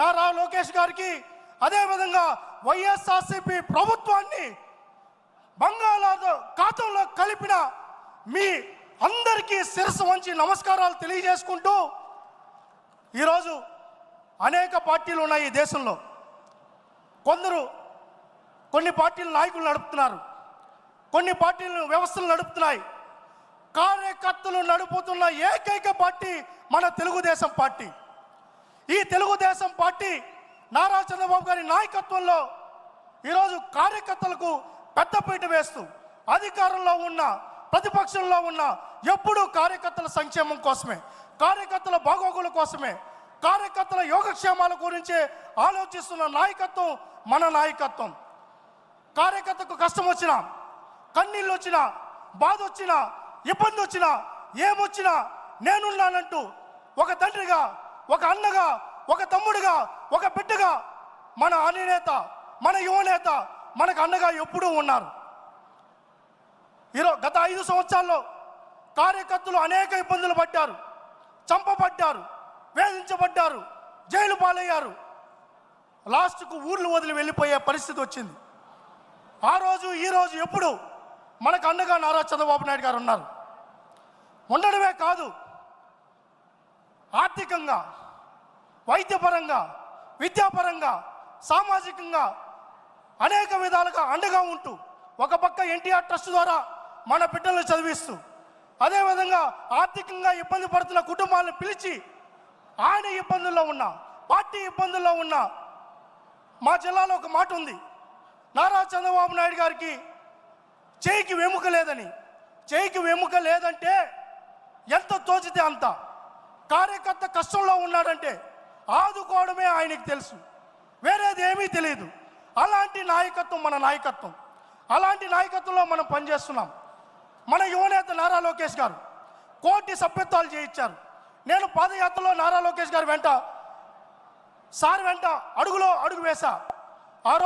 నారా లోకేష్ గారికి అదేవిధంగా వైఎస్ఆర్సీపీ ప్రభుత్వాన్ని బంగాళాతో ఖాతంలో కలిపిన మీ అందరికీ శిరస్సు వంచి నమస్కారాలు తెలియజేసుకుంటూ ఈరోజు అనేక పార్టీలు ఉన్నాయి ఈ దేశంలో. కొందరు కొన్ని పార్టీల నాయకులు నడుపుతున్నారు. కొన్ని పార్టీలు వ్యవస్థలు నడుపుతున్నాయి. కార్యకర్తలు నడుపుతున్న ఏకైక పార్టీ మన తెలుగుదేశం పార్టీ. ఈ తెలుగుదేశం పార్టీ నారా చంద్రబాబు గారి నాయకత్వంలో ఈరోజు కార్యకర్తలకు పెద్దపీట వేస్తూ అధికారంలో ఉన్న ప్రతిపక్షంలో ఉన్న ఎప్పుడూ కార్యకర్తల సంక్షేమం కోసమే కార్యకర్తల బాగోగుల కోసమే కార్యకర్తల యోగక్షేమాల గురించే ఆలోచిస్తున్న నాయకత్వం మన నాయకత్వం. కార్యకర్తకు కష్టం వచ్చినా కన్నీళ్ళు వచ్చినా బాధ వచ్చినా ఇబ్బంది వచ్చినా ఏమొచ్చినా నేనున్నానంటూ ఒక తండ్రిగా ఒక అన్నగా ఒక తమ్ముడుగా ఒక బిడ్డగా మన అధినేత మన యువనేత మనకు అండగా ఎప్పుడూ ఉన్నారు. ఈరోజు గత ఐదు సంవత్సరాల్లో కార్యకర్తలు అనేక ఇబ్బందులు పడ్డారు చంపబడ్డారు వేధించబడ్డారు జైలు పాలయ్యారు. లాస్ట్కు ఊర్లు వదిలి వెళ్ళిపోయే పరిస్థితి వచ్చింది. ఆ రోజు ఈ రోజు ఎప్పుడు మనకు అండగా నారా చంద్రబాబు నాయుడు గారు ఉన్నారు. ఉండడమే కాదు ఆర్థికంగా వైద్యపరంగా విద్యాపరంగా సామాజికంగా అనేక విధాలుగా అండగా ఉంటూ ఒక పక్క ఎన్టీఆర్ ట్రస్ట్ ద్వారా మన బిడ్డలను చదివిస్తూ అదేవిధంగా ఆర్థికంగా ఇబ్బంది పడుతున్న కుటుంబాలను పిలిచి ఆయన ఇబ్బందుల్లో ఉన్న పార్టీ ఇబ్బందుల్లో ఉన్న మా జిల్లాలో ఒక మాట ఉంది. నారా చంద్రబాబు నాయుడు గారికి చేయికి వెముక లేదని చేయికి వెముక లేదంటే ఎంత తోచితే అంత. కార్యకర్త కష్టంలో ఉన్నాడంటే ఆదుకోవడమే ఆయనకి తెలుసు. వేరేది ఏమీ తెలియదు అలాంటి నాయకత్వం మన నాయకత్వం. అలాంటి నాయకత్వంలో మనం పనిచేస్తున్నాం. మన యువనేత నారా లోకేష్ గారు కోటి సభ్యత్వాలు చేయించారు. నేను పాదయాత్రలో నారా లోకేష్ గారు వెంట సార్ వెంట అడుగులో అడుగు వేశా. ఆ